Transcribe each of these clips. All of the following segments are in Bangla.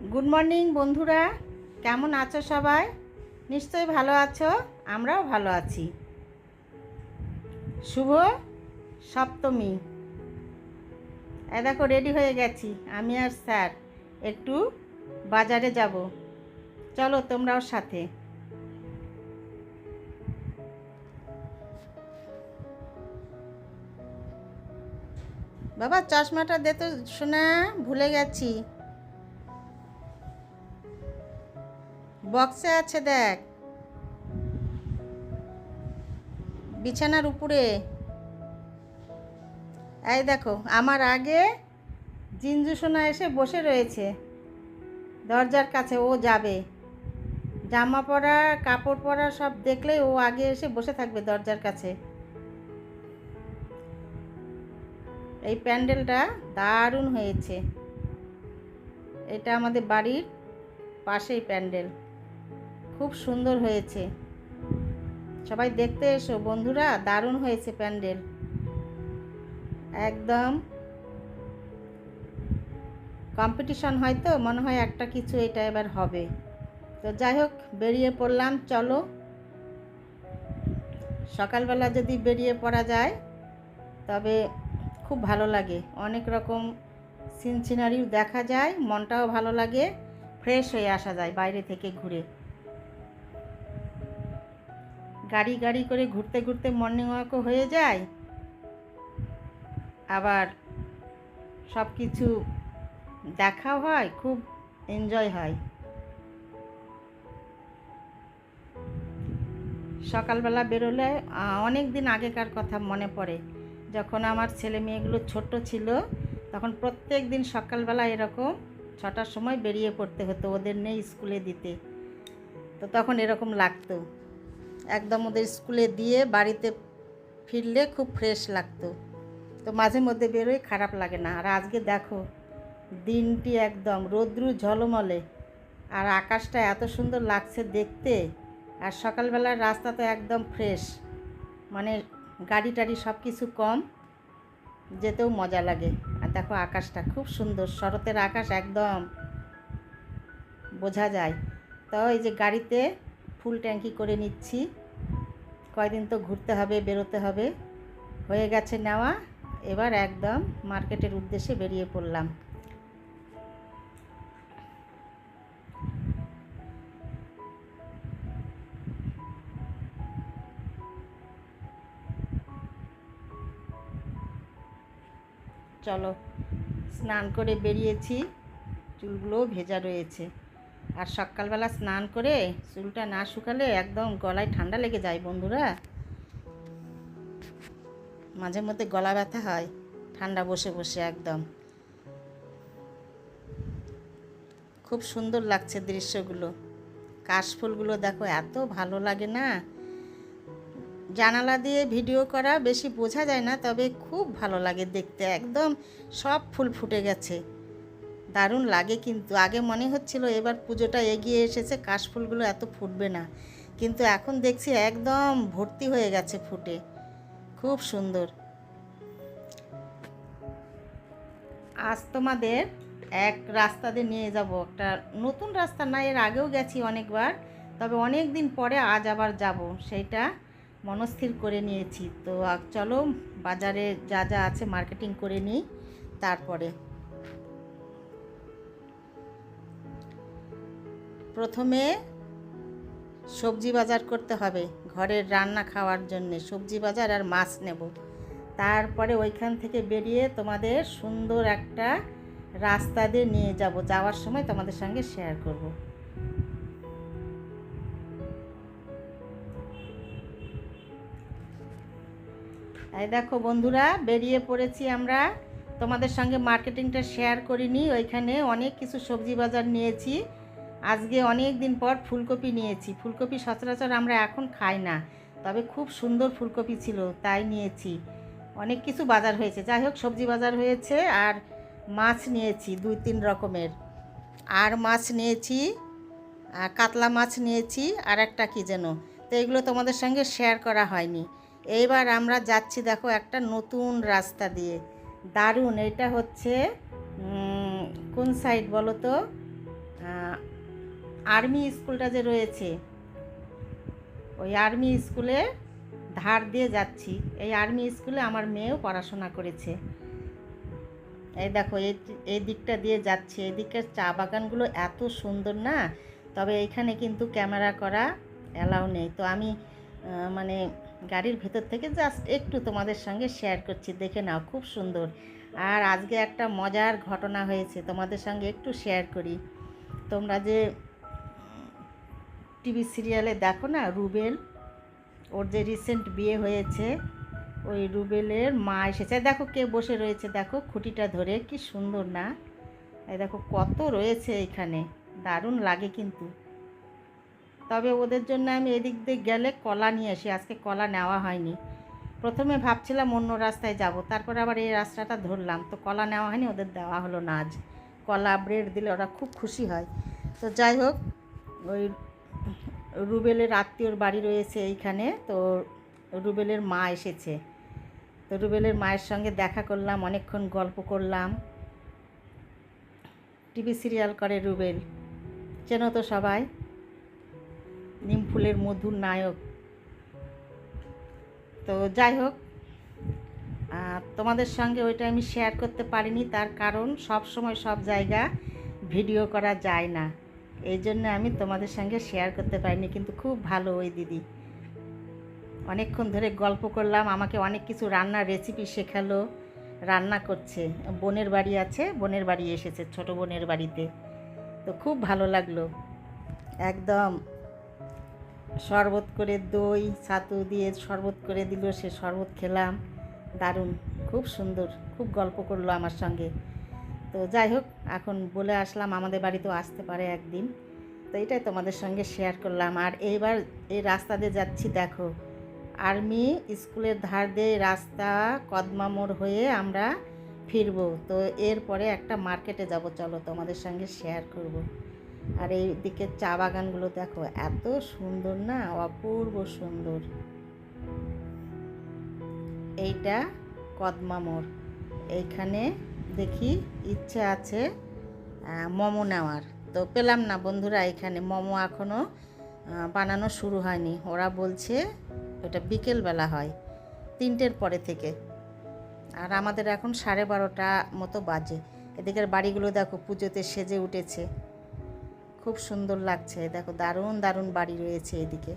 গুড মর্নিং বন্ধুরা। কেমন আছো সবাই? নিশ্চয়ই ভালো আছো, আমরাও ভালো আছি। শুভ সপ্তমী। এ দেখো রেডি হয়ে গেছি। আমি আর স্যার একটু বাজারে যাব। চলো, তোমরাও সাথে। বাবা, চশমাটা দে তো শোনা ভুলে গেছি। বক্সে আছে, দেখ। বিছানার উপরে। এই দেখো, আমার আগে জিঞ্জু সোনা এসে বসে রয়েছে। দরজার কাছে ও যাবে। জামা পরা, কাপড় পরা সব দেখলে ও আগে এসে বসে থাকবে দরজার কাছে। এই প্যান্ডেলটা দারুণ হয়েছে। এটা আমাদের বাড়ির পাশেই প্যান্ডেল। খুব সুন্দর হয়েছে। সবাই দেখতে এসো, বন্ধুরা, দারুণ হয়েছে প্যান্ডেল। একদম। কম্পিটিশন হয়তো মনে হয় একটা কিছু এটা এবার হবে। তো যাই হোক, বেরিয়ে পড়লাম, চলো। সকালবেলা যদি বেরিয়ে পড়া যায়, তবে খুব ভালো লাগে। অনেক রকম সিন সিনারিও দেখা যায়, মনটাও ভালো লাগে, ফ্রেশ হয়ে আসা যায় বাইরে থেকে ঘুরে। গাড়ি গাড়ি করে ঘুরতে ঘুরতে মর্নিং ওয়াকও হয়ে যায়। আবার সব কিছু দেখাও হয়, খুব এনজয় হয়। সকালবেলা বেরোলে অনেক দিন আগেকার কথা মনে পড়ে। যখন আমার ছেলে মেয়েগুলো ছোট ছিল, তখন প্রত্যেক দিন সকালবেলা এরকম ছটার সময় বেরিয়ে পড়তে হতো, ওদের নেই স্কুলে দিতে। তো তখন এরকম লাগতো। একদম ওদের স্কুলে দিয়ে বাড়িতে ফিরলে খুব ফ্রেশ লাগতো। তো মাঝে মধ্যে বেরোই খারাপ লাগে না। আর আজকে দেখো, দিনটি একদম রৌদ্রু ঝলমলে। আর আকাশটা এত সুন্দর লাগছে দেখতে। আর সকালবেলার রাস্তা তো একদম ফ্রেশ মানে গাড়ি টাড়ি সব কিছু কম, যেতেও মজা লাগে। আর দেখো আকাশটা খুব সুন্দর, শরতের আকাশ একদম বোঝা যায়। তো এই যে গাড়িতে ফুল ট্যাঙ্কি করে নিচ্ছি। কয়দিন তো ঘুরতে হবে, বেরোতে হবে। হয়ে গেছে নেওয়া। এবার একদম মার্কেটের উদ্দেশ্যে বেরিয়ে পড়লাম। চলো, স্নান করে বেরিয়েছি। চুলগুলোও ভেজা রয়েছে। আর সকালবেলা স্নান করে চুলটা না শুকালে একদম গলায় ঠান্ডা লেগে যায়, বন্ধুরা। মাঝে মধ্যে গলা ব্যথা হয়, ঠান্ডা বসে বসে একদম। খুব সুন্দর লাগছে দৃশ্যগুলো। কাশফুলগুলো দেখো, এত ভালো লাগে না। জানালা দিয়ে ভিডিও করা বেশি বোঝা যায় না, তবে খুব ভালো লাগে দেখতে। একদম সব ফুল ফুটে গেছে। দারুণ লাগে কিন্তু। আগে মনে হচ্ছিল এবার পুজোটা এগিয়ে এসেছে, কাশফুলগুলো এত ফুটবে না। কিন্তু এখন দেখছি একদম ভর্তি হয়ে গেছে ফুটে। খুব সুন্দর। আজ তোমাদের এক রাস্তা দিয়ে নিয়ে যাব। একটা নতুন রাস্তা না, এর আগেও গেছি অনেকবার, তবে অনেক দিন পরে আজ আবার যাব। সেইটা মনস্থির করে নিয়েছি। তো চলো বাজারে যা যা আছে মার্কেটিং করে নিই, তারপরে। প্রথমে সবজি বাজার করতে হবে, ঘরের রান্না খাওয়ার জন্যে। সবজি বাজার আর মাছ নেব। তারপরে ওইখান থেকে বেরিয়ে তোমাদের সুন্দর একটা রাস্তা দিয়ে নিয়ে যাব। যাওয়ার সময় তোমাদের সঙ্গে শেয়ার করব। এই দেখো বন্ধুরা, বেরিয়ে পড়েছি আমরা। তোমাদের সঙ্গে মার্কেটিংটা শেয়ার করিনি। ওইখানে অনেক কিছু সবজি বাজার নিয়েছি। আজকে অনেক দিন পর ফুলকপি নিয়েছি। ফুলকপি সচরাচর আমরা এখন খাই না, তবে খুব সুন্দর ফুলকপি ছিল, তাই নিয়েছি। অনেক কিছু বাজার হয়েছে। যাই হোক, সবজি বাজার হয়েছে আর মাছ নিয়েছি, দুই তিন রকমের। আর মাছ নিয়েছি কাতলা মাছ নিয়েছি, আর একটা কী যেন। তো এগুলো তোমাদের সঙ্গে শেয়ার করা হয়নি। এইবার আমরা যাচ্ছি, দেখো, একটা নতুন রাস্তা দিয়ে। দারুণ, এটা হচ্ছে কোন সাইড বলো তো? আর্মি স্কুলটা যে রয়েছে, ওই আর্মি স্কুলে ধার দিয়ে যাচ্ছি। এই আর্মি স্কুলে আমার মেয়েও পড়াশোনা করেছে। এই দেখো, এই এই দিকটা দিয়ে যাচ্ছে। এই দিকের চা বাগানগুলো এত সুন্দর না? তবে এইখানে কিন্তু ক্যামেরা করা অ্যালাউ নেই। তো আমি মানে গাড়ির ভেতর থেকে জাস্ট একটু তোমাদের সঙ্গে শেয়ার করছি। দেখে নাও, খুব সুন্দর। আর আজকে একটা মজার ঘটনা হয়েছে, তোমাদের সঙ্গে একটু শেয়ার করি। তোমরা যে টিভি সিরিয়ালে দেখো না, রুবেল? ওর যে রিসেন্ট বিয়ে হয়েছে, ওই রুবেলের মা এসেছে। দেখো কে বসে রয়েছে, দেখো খুঁটিটা ধরে, কি সুন্দর না? এই দেখো কত রয়েছে এখানে, দারুণ লাগে কিন্তু। তবে ওদের জন্য আমি এদিক দিয়ে গেলে কলা নিয়ে আসি, আজকে কলা নেওয়া হয়নি। প্রথমে ভাবছিলাম অন্য রাস্তায় যাব, তারপর আবার এই রাস্তাটা ধরলাম। তো কলা নেওয়া হয়নি, ওদের দেওয়া হলো না আজ। কলা ব্রেড দিলে ওরা খুব খুশি হয়। তো যাই হোক, ওই রুবেলের আত্মীয়র বাড়ি রয়েছে এইখানে। তো রুবেলের মা এসেছে। তো রুবেলের মায়ের সঙ্গে দেখা করলাম, অনেকক্ষণ গল্প করলাম। টিভি সিরিয়াল করে রুবেল। চেনো তো সবাই? নিমফুলের মধুর নায়ক। তো যাই হোক তোমাদের সঙ্গে ওইটা আমি শেয়ার করতে পারিনি। তার কারণ সব সময় সব জায়গা ভিডিও করা যায় না। এই জন্য আমি তোমাদের সঙ্গে শেয়ার করতে পারিনি, কিন্তু খুব ভালো ওই দিদি। অনেকক্ষণ ধরে গল্প করলাম, আমাকে অনেক কিছু রান্নার রেসিপি শেখালো, রান্না করছে। বোনের বাড়ি আছে, বোনের বাড়ি এসেছে, ছোট বোনের বাড়িতে। তো খুব ভালো লাগল। একদম শরবত করে দই, ছাতু দিয়ে শরবত করে দিল, সে শরবত খেলাম। দারুণ, খুব সুন্দর, খুব গল্প করল আমার সঙ্গে। তো যাই হোক, এখন বলে আসলাম, আমাদের বাড়িতেও আসতে পারে একদিন। তো এটাই তোমাদের সঙ্গে শেয়ার করলাম। আর এইবার এই রাস্তা দিয়ে যাচ্ছি, দেখো। আর্মি স্কুলের ধার দিয়ে রাস্তা কদমা মোড় হয়ে আমরা ফিরবো। তো এরপরে একটা মার্কেটে যাব। চলো তোমাদের সঙ্গে শেয়ার করব। আর এই দিকে চা বাগানগুলো দেখো, এত সুন্দর না? অপূর্ব সুন্দর। এইটা কদমা মোড়। এইখানে দেখি, ইচ্ছে আছে মোমো নেওয়ার। তো পেলাম না বন্ধুরা এখানে মোমো এখনও বানানো শুরু হয়নি। ওরা বলছে ওটা বিকেলবেলা হয়, তিনটের পরে থেকে। আর আমাদের এখন সাড়ে বারোটা মতো বাজে। এদিকের বাড়িগুলো দেখো, পুজোতে সেজে উঠেছে। খুব সুন্দর লাগছে। দেখো, দারুণ দারুণ বাড়ি রয়েছে এদিকে।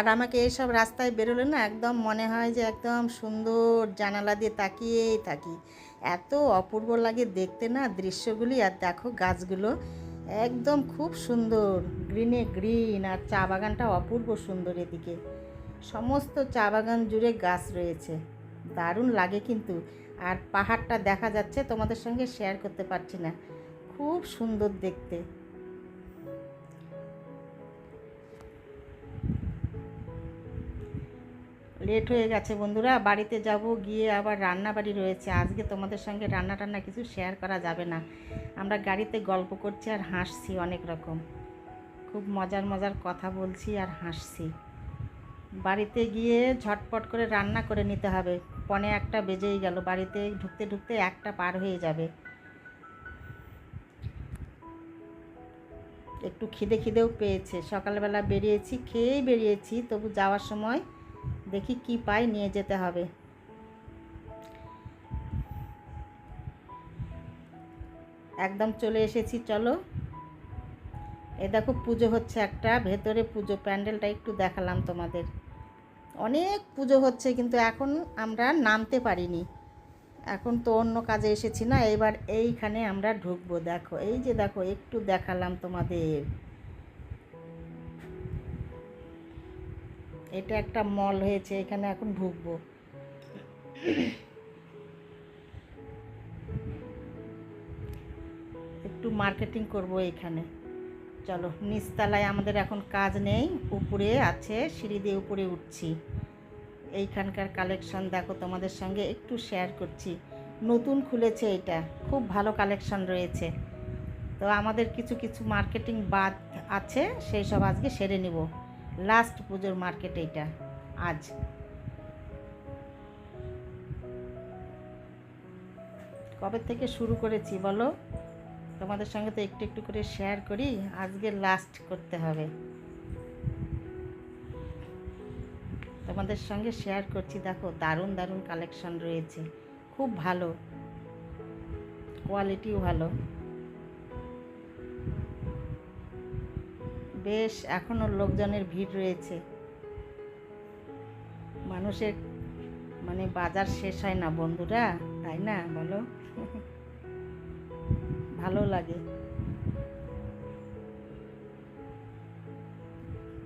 আর আমাকে এইসব রাস্তায় বেরোলে না একদম মনে হয় যে একদম সুন্দর জানালা দিয়ে তাকিয়েই থাকি। এত অপূর্ব লাগে দেখতে না দৃশ্যগুলি আর দেখো গাছগুলো একদম খুব সুন্দর। গ্রিনে গ্রিন আর চা বাগানটা অপূর্ব সুন্দর এদিকে। সমস্ত চা বাগান জুড়ে গাছ রয়েছে। দারুণ লাগে কিন্তু। আর পাহাড়টা দেখা যাচ্ছে তোমাদের সঙ্গে শেয়ার করতে পারছি না। খুব সুন্দর দেখতে। লেট হয়ে গেছে বন্ধুরা, বাড়িতে যাব, গিয়ে আবার রান্না বাড়ি রয়েছে। আজকে তোমাদের সঙ্গে রান্না টান্না কিছু শেয়ার করা যাবে না। আমরা গাড়িতে গল্প করছি আর হাসছি অনেক রকম। খুব মজার মজার কথা বলছি আর হাসছি। বাড়িতে গিয়ে ঝটপট করে রান্না করে নিতে হবে। পনে একটা বেজেই গেল, বাড়িতে ঢুকতে ঢুকতে একটা পার হয়ে যাবে। একটু খিদে খিদেও পেয়েছে। সকালবেলা বেরিয়েছি, খেয়েই বেরিয়েছি, তবু যাওয়ার সময় দেখি কি পাই, নিয়ে যেতে হবে। একদম চলে এসেছি, চলো। এ দেখো, পুজো হচ্ছে একটা। ভেতরে পুজো প্যান্ডেলটা একটু দেখালাম তোমাদের। অনেক পুজো হচ্ছে, কিন্তু এখন আমরা নামতে পারিনি। এখন তো অন্য কাজে এসেছি না, এবার এইখানে আমরা ঢুকবো। দেখো, এই যে দেখো, একটু দেখালাম তোমাদের। এটা একটা মল হয়েছে, এখানে এখন ঢুকবো। একটু মার্কেটিং করব এখানে। চলো, নিচতলায় আমাদের এখন কাজ নেই, উপরে আছে, সিঁড়ি দিয়ে উপরে উঠছি। এইখানকার কালেকশন দেখো তোমাদের সঙ্গে একটু শেয়ার করছি। নতুন খুলেছে এটা, খুব ভালো কালেকশন রয়েছে। তো আমাদের কিছু কিছু মার্কেটিং বাদ আছে, সেই সব আজকে সেরে নিব। লাস্ট পুজোর মার্কেট এইটা, আজ। কবে থেকে শুরু করেছি বলো? তোমাদের সঙ্গে তো একটু একটু করে শেয়ার করি, আজকে লাস্ট করতে হবে। তোমাদের সঙ্গে শেয়ার করছি, দেখো দারুণ দারুণ কালেকশন রয়েছে, খুব ভালো কোয়ালিটিও ভালো। বেশ, এখনও লোকজনের ভিড় রয়েছে। মানুষের মানে বাজার শেষ হয় না বন্ধুরা, তাই না বলো? ভালো লাগে।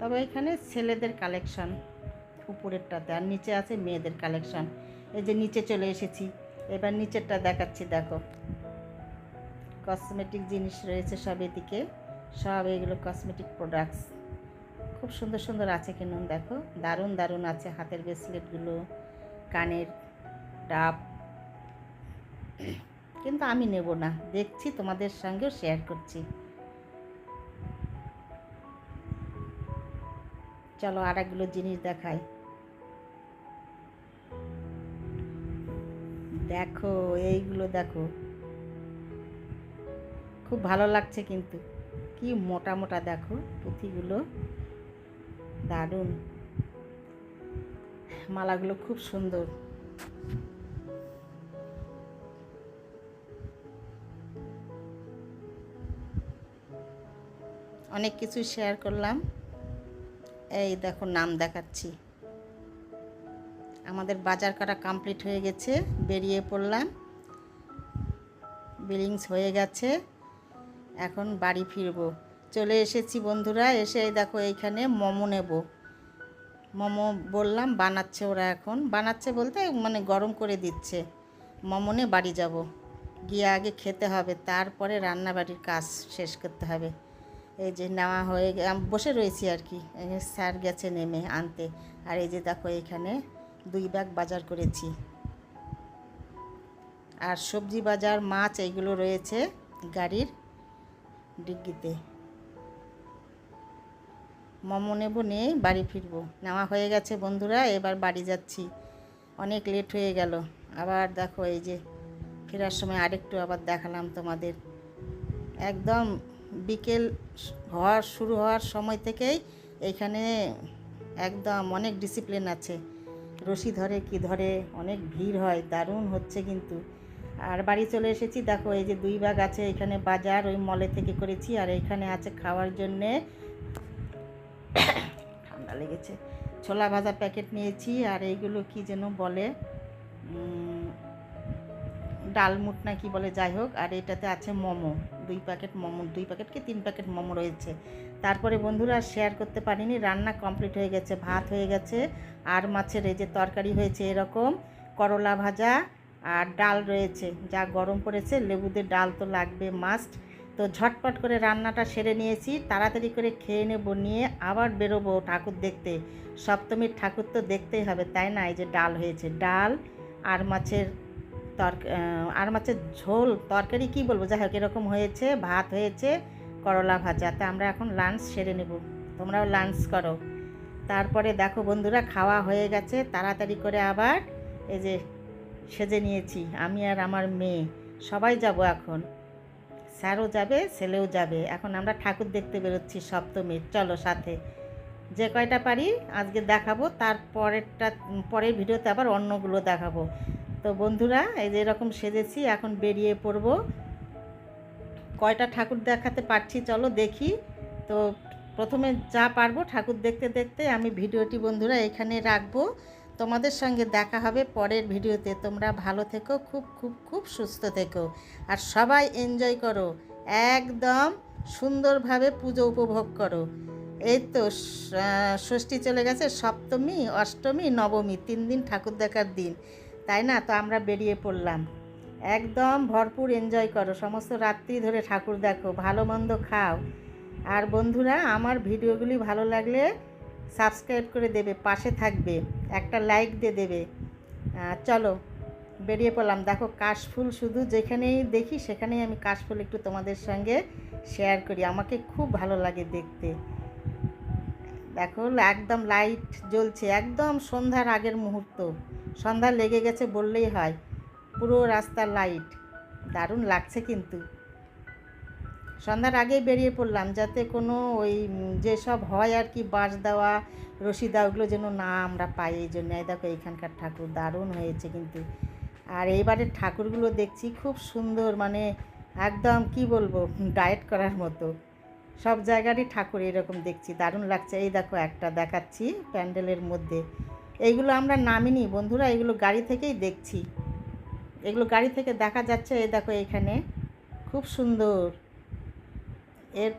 তবে এখানে ছেলেদের কালেকশন উপরেরটাতে আর নিচে আছে মেয়েদের কালেকশন। এই যে নিচে চলে এসেছি, এবার নিচেরটা দেখাচ্ছি, দেখো। কসমেটিক জিনিস রয়েছে সব এদিকে। সব এগুলো কসমেটিক প্রোডাক্টস খুব সুন্দর সুন্দর আছে কিনুন দেখো, দারুণ দারুণ আছে হাতের ব্রেসলেটগুলো কানের ডাব। কিন্তু আমি নেব না, দেখছি তোমাদের সঙ্গেও শেয়ার করছি। চলো আর একগুলো জিনিস দেখাই। দেখো, এইগুলো দেখো। খুব ভালো লাগছে কিন্তু। কি মোটা মোটা দেখো, পুঁথিগুলো। দারুণ। মালাগুলো খুব সুন্দর। অনেক কিছু শেয়ার করলাম। এই দেখো, নাম দেখাচ্ছি। আমাদের বাজার করা কমপ্লিট হয়ে গেছে, বেরিয়ে পড়লাম। বিলিংস হয়ে গেছে। এখন বাড়ি ফিরবো। চলে এসেছি বন্ধুরা, এসে দেখো এইখানে মোমো নেব। মোমো বললাম, বানাচ্ছে ওরা এখন। বানাচ্ছে বলতে মানে গরম করে দিচ্ছে। মোমনে বাড়ি যাব। গিয়ে আগে খেতে হবে, তারপরে রান্নাবাড়ির কাজ শেষ করতে হবে। এই যে নেওয়া হয়ে বসে রয়েছি আর কি। স্যার গেছে নেমে আনতে। আর এই যে দেখো এখানে দুই ব্যাগ বাজার করেছি। আর সবজি বাজার, মাছ এইগুলো রয়েছে গাড়ির। ডিগ্গিতে। মোমো নেব, নিয়ে বাড়ি ফিরবো। নেওয়া হয়ে গেছে বন্ধুরা, এবার বাড়ি যাচ্ছি। অনেক লেট হয়ে গেল। আবার দেখো এই যে ফেরার সময় আরেকটু আবার দেখালাম তোমাদের। একদম বিকেল হওয়ার, শুরু হওয়ার সময় থেকেই এইখানে একদম অনেক ডিসিপ্লিন আছে। রশি ধরে কি ধরে, অনেক ভিড় হয়, দারুণ হচ্ছে কিন্তু। আর বাড়ি চলে এসেছি। দেখো, এই যে দুই ভাগ আছে এখানে বাজার, ওই মলে থেকে করেছি। আর এখানে আছে খাওয়ার জন্যে ঠান্ডা লেগেছে। ছোলা ভাজা প্যাকেট নিয়েছি। আর এইগুলো কি যেন বলে ডালমুট না কি বলে, যাই হোক। আর এটাতে আছে মোমো। দুই প্যাকেট মোমো, দুই প্যাকেট কি তিন প্যাকেট মোমো রয়েছে। তারপরে বন্ধুরা শেয়ার করতে পারিনি, রান্না কমপ্লিট হয়ে গেছে, ভাত হয়ে গেছে। আর মাছের এই যে তরকারি হয়েছে এরকম, করলা ভাজা আর ডাল রয়েছে, যা গরম পড়েছে, লেবুদের ডাল তো লাগবে মাস্ট তো ঝটপট করে রান্নাটা সেরে নিয়েছি, তাড়াতাড়ি করে খেয়ে নেব, নিয়ে আবার বেরোবো ঠাকুর দেখতে। সপ্তমীর ঠাকুর তো দেখতেই হবে, তাই না? এই যে ডাল হয়েছে, ডাল আর মাছের তর আর মাছের ঝোল, তরকারি কি বলব? যাই হোক, এরকম হয়েছে, ভাত হয়েছে, করলা ভাজা। তা আমরা এখন লাঞ্চ সেরে নেব, তোমরাও লাঞ্চ করো। তারপরে দেখো বন্ধুরা, খাওয়া হয়ে গেছে, তাড়াতাড়ি করে আবার এই যে সেজে নিয়েছি, আমি আর আমার মেয়ে। সবাই যাব এখন। স্যারও যাবে, ছেলেও যাবে। এখন আমরা ঠাকুর দেখতে বেরোচ্ছি সপ্তমীর। চলো সাথে। যে কয়টা পারি, আজকে দেখাবো। তার পরেরটা, পরের ভিডিওতে আবার অন্যগুলো দেখাবো। তো বন্ধুরা, এই যে এরকম সেজেছি, এখন বেরিয়ে পড়ব। কয়টা ঠাকুর দেখাতে পারছি, চলো দেখি। তো প্রথমে যা পারব ঠাকুর দেখতে দেখতে আমি ভিডিওটি বন্ধুরা এখানে রাখব। তোমাদের সঙ্গে দেখা হবে পরের ভিডিওতে। তোমরা ভালো থেকো, খুব খুব খুব সুস্থ থেকো। আর সবাই এনজয় করো। একদম সুন্দরভাবে পুজো উপভোগ করো। এই তো ষষ্ঠী চলে গেছে, সপ্তমী, অষ্টমী, নবমী, তিন দিন ঠাকুর দেখার দিন। তাই না? তো আমরা বেরিয়ে পড়লাম। একদম ভরপুর এনজয় করো। সমস্ত রাত্রি ধরে ঠাকুর দেখো, ভালো মন্দ খাও। আর বন্ধুরা, আমার ভিডিওগুলি ভালো লাগলে সাবস্ক্রাইব করে দেবে, পাশে থাকবে। একটা লাইক দিয়ে দেবে। চলো, বেরিয়ে পড়লাম। দেখো, কাশফুল শুধু যেখানেই দেখি, সেখানেই আমি কাশফুল একটু তোমাদের সঙ্গে শেয়ার করি। আমাকে খুব ভালো লাগে দেখতে। দেখো, একদম লাইট জ্বলছে। একদম সন্ধ্যার আগের মুহূর্ত। সন্ধ্যা লেগে গেছে বললেই হয়। পুরো রাস্তার লাইট দারুণ লাগছে কিন্তু। সন্ধ্যার আগেই বেরিয়ে পড়লাম যাতে কোনো ওই যেসব হয় আর কি বাঁশ দেওয়া, রশি দেওয়া, ওগুলো যেন না আমরা পাই, এই জন্য। দেখো এখানকার ঠাকুর দারুণ হয়েছে কিন্তু। আর এইবারের ঠাকুরগুলো দেখছি খুব সুন্দর মানে একদম কি বলব, ডায়েট করার মতো। সব জায়গারই ঠাকুর এরকম দেখছি, দারুণ লাগছে। এই দেখো একটা দেখাচ্ছি প্যান্ডেলের মধ্যে। এইগুলো আমরা নামিনি, বন্ধুরা এগুলো গাড়ি থেকেই দেখছি। এগুলো গাড়ি থেকে দেখা যাচ্ছে, এই দেখো এখানে খুব সুন্দর। এর